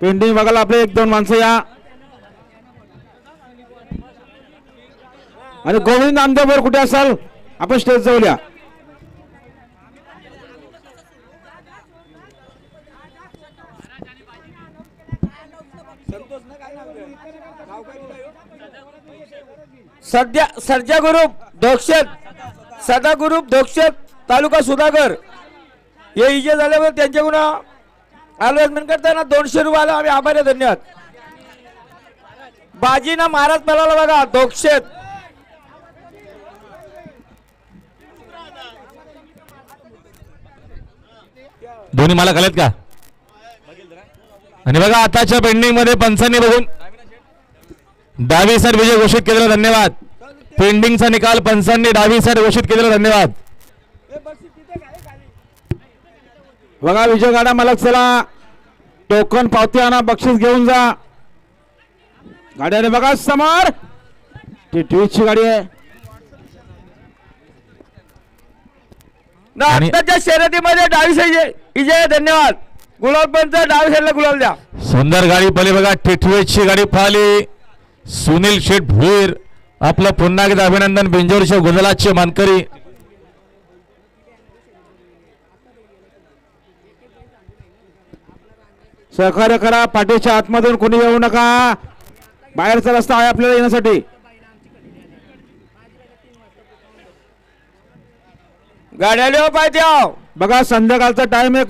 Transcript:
Painting बघायला आपले एक दोन माणसं या. आणि गोविंद नामदेवर कुठे असाल आपण स्टेज जवळ या. सध्या सर्जा ग्रुप धोक्षत सदा ग्रुप धोक्षत तालुका सुधाकर हे इजे झाल्यावर त्यांच्याकडून अलॉटमेंट करताना दोनशे रुपयाला आम्ही आभारी आहे, धन्यवाद. बाजीना महाराज पलाला बघा धोक्षत दोन्ही मला कळत का? आणि बघा आताच्या पेंडिंगमध्ये पंचांनी बघून डावी सर विजय घोषित केलेला धन्यवाद. पेंडिंगचा निकाल पंचांनी डावी सर घोषित केलेला धन्यवाद. बघा विजय गाडा मालक चला. टोकन पावती आणा बक्षीस घेऊन जा. गाड्याने बघा समोर. ती ट्विटची गाडी आहे. आताच्या शर्यतीमध्ये डावी साईड इजय धन्यवाद. गुलाल पंच डावी साईडला गुलाल द्या. सुंदर गाडी पहिले बघा टिटवेची गाडी पाहिली सुनील शेठ भुईर आपलं पुन्हा एकदा अभिनंदन बिंजोरच्या गुंजलाचे मानकरी. सहकार्य करा पाठीच्या आतमधून कोणी येऊ नका. बाहेरचा रस्ता आहे आपल्याला येण्यासाठी. गाड्या पाहिजे हो. बघा संध्याकाळचा टाइम आहे.